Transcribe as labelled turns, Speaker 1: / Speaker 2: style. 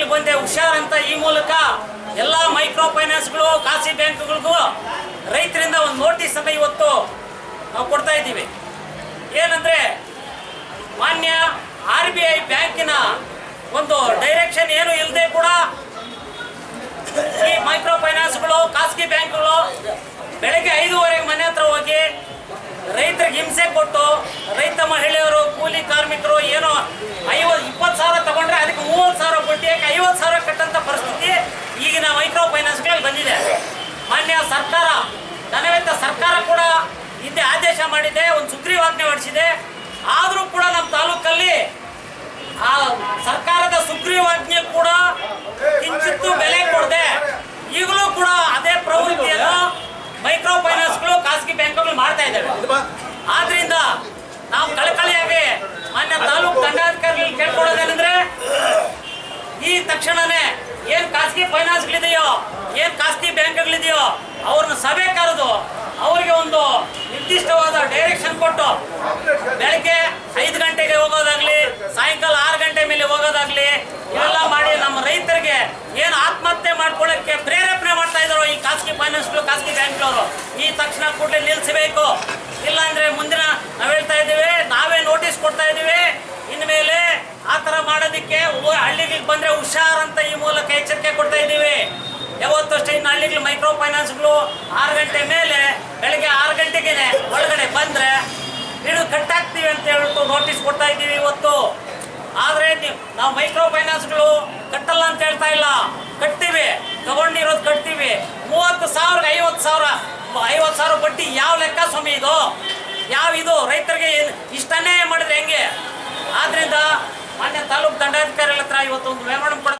Speaker 1: ಹಳ್ಳಿಗಳು ಬಂದೆ ಹುಷಾರ್ ಅಂತ ಈ ಮೂಲಕ ಎಲ್ಲ ಮೈಕ್ರೋ ಫೈನಾನ್ಸ್ಗಳು ಖಾಸಗಿ ಬ್ಯಾಂಕ್ಗಳಿಗೂ ರೈತರಿಂದ ಒಂದು ನೋಟಿಸ್ ಅನ್ನ ಇವತ್ತು ನಾವು ಕೊಡ್ತಾ ಇದ್ದೀವಿ. ಏನಂದ್ರೆ ಮಾನ್ಯ ಆರ್ ಬಿ ಐ ಬ್ಯಾಂಕಿನ ಒಂದು ಡೈರೆಕ್ಷನ್ ಏನು ಇಲ್ಲದೆ ಕೂಡ ಈ ಮೈಕ್ರೋ ಫೈನಾನ್ಸ್ಗಳು ಖಾಸಗಿ ಬ್ಯಾಂಕ್ಗಳು ಬೆಳಗ್ಗೆ ಐದೂವರೆಗೆ ಮನೆ ಹತ್ರ ಹೋಗಿ ರೈತರಿಗೆ ಹಿಂಸೆ ಕೊಟ್ಟು ಹಾಕಿ ಐವತ್ತು ಸಾವಿರ ಕಟ್ಟಂತ ಪರಿಸ್ಥಿತಿ ಈಗಿನ ಮೈಕ್ರೋ ಫೈನಾನ್ಸ್ಗಳಲ್ಲಿ ಬಂದಿದೆ. ಮಾನ್ಯ ಸರ್ಕಾರ ನನವೆಂತ ಸರ್ಕಾರ ಕೂಡ ಹಿಂದೆ ಆದೇಶ ಮಾಡಿದೆ, ಒಂದು ಸುಗ್ರೀವಾಜ್ಞೆ ಹೊಡಿಸಿದೆ ಆದರೂ ಕೂಡ ನಮ್ಮ ತಾಲೂಕಲ್ಲಿ ಆ ಸರ್ಕಾರದ ಸುಗ್ರೀವಾಜ್ಞೆ ಕೂಡ ಕಿಂಚಿತ್ತು ಬೆಲೆ ಕೊಡದೆ. ಈಗಲೂ ಕೂಡ ಅದೇ ಪ್ರವೃತ್ತಿಯನ್ನು ಮೈಕ್ರೋ ಫೈನಾನ್ಸ್ಗಳು ಖಾಸಗಿ ಬ್ಯಾಂಕ್ಗಳು ಮಾಡ್ತಾ ಇದ್ದಾವೆ. ಆದ್ರಿಂದ ನಾವು ಕಳಕಳಿಯಾಗಿ ಮಾನ್ಯ ತಾಲೂಕು ದಂಡಾಧಿಕಾರಿಗಳು ಕೇಳ್ಕೊಳ್ಳೋದೇನೆಂದ್ರೆ ತಕ್ಷಣನೇ ಏನ್ ಖಾಸಗಿ ಫೈನಾನ್ಸ್ಗಳಿದೆಯೋ, ಏನ್ ಖಾಸಗಿ ಬ್ಯಾಂಕ್ಗಳಿದೆಯೋ, ಅವ್ರನ್ನ ಸಭೆ ಕರೆದು ಅವರಿಗೆ ಒಂದು ನಿರ್ದಿಷ್ಟವಾದ ಡೈರೆಕ್ಷನ್ ಕೊಟ್ಟು ಬೆಳಗ್ಗೆ ಐದು ಗಂಟೆಗೆ ಹೋಗೋದಾಗ್ಲಿ, ಸಾಯಂಕಾಲ ಆರು ಗಂಟೆ ಮೇಲೆ ಹೋಗೋದಾಗ್ಲಿ, ಇವೆಲ್ಲ ಮಾಡಿ ನಮ್ಮ ರೈತರಿಗೆ ಏನು ಆತ್ಮಹತ್ಯೆ ಮಾಡ್ಕೊಳ್ಳೋಕ್ಕೆ ಪ್ರೇರೇಪಣೆ ಮಾಡ್ತಾ ಇದ್ದಾರೋ ಈ ಖಾಸಗಿ ಫೈನಾನ್ಸ್ಗಳು, ಖಾಸಗಿ ಬ್ಯಾಂಕ್ಗಳವರು ಈ ತಕ್ಷಣ ಕೂಡಲೇ ನಿಲ್ಲಿಸಬೇಕು ಇಲ್ಲಾಂದ್ರೆ ಮುಂದಿನ ನಾವು ಹೇಳ್ತಾ ಇದ್ದೀವಿ, ನಾವೇ ನೋಟಿಸ್ ಕೊಡ್ತಾ ಇದ್ದೀವಿ ಯಾವತ್ತು ಅಷ್ಟೇ ಇನ್ನು ಮೈಕ್ರೋ ಫೈನಾನ್ಸ್ಗಳು ಆರು ಗಂಟೆ ಮೇಲೆ ಬೆಳಗ್ಗೆ ಆರು ಗಂಟೆಗೆ ಒಳಗಡೆ ಬಂದರೆ ನೀನು ಕಟ್ಟಾಗ್ತೀವಿ ಅಂತ ಹೇಳ್ಬಿಟ್ಟು ನೋಟಿಸ್ ಕೊಡ್ತಾ ಇದ್ದೀವಿ ಇವತ್ತು. ಆದರೆ ನೀವು ಮೈಕ್ರೋ ಫೈನಾನ್ಸ್ಗಳು ಕಟ್ಟಲ್ಲ ಅಂತ ಹೇಳ್ತಾ ಇಲ್ಲ. ಕಟ್ತೀವಿ. ತಗೊಂಡಿರೋದು ಕಟ್ತೀವಿ. ಮೂವತ್ತು ಸಾವಿರ, ಐವತ್ತು ಸಾವಿರ ಐವತ್ತು ಸಾವಿರ ಬಡ್ಡಿ ಯಾವ ಲೆಕ್ಕ ಸ್ವಾಮಿ ಇದು? ಯಾವ ಇದು? ರೈತರಿಗೆ ಇಷ್ಟನೇ ಇಷ್ಟ ಮಾಡಿದ್ರೆ ಹೆಂಗೆ? ಆದ್ರಿಂದ ಮಾನ್ಯ ತಾಲೂಕು ದಂಡಾಧಿಕಾರಿಗಳ ಹತ್ರ ಇವತ್ತು ಒಂದು ಮೆಮೊರಂ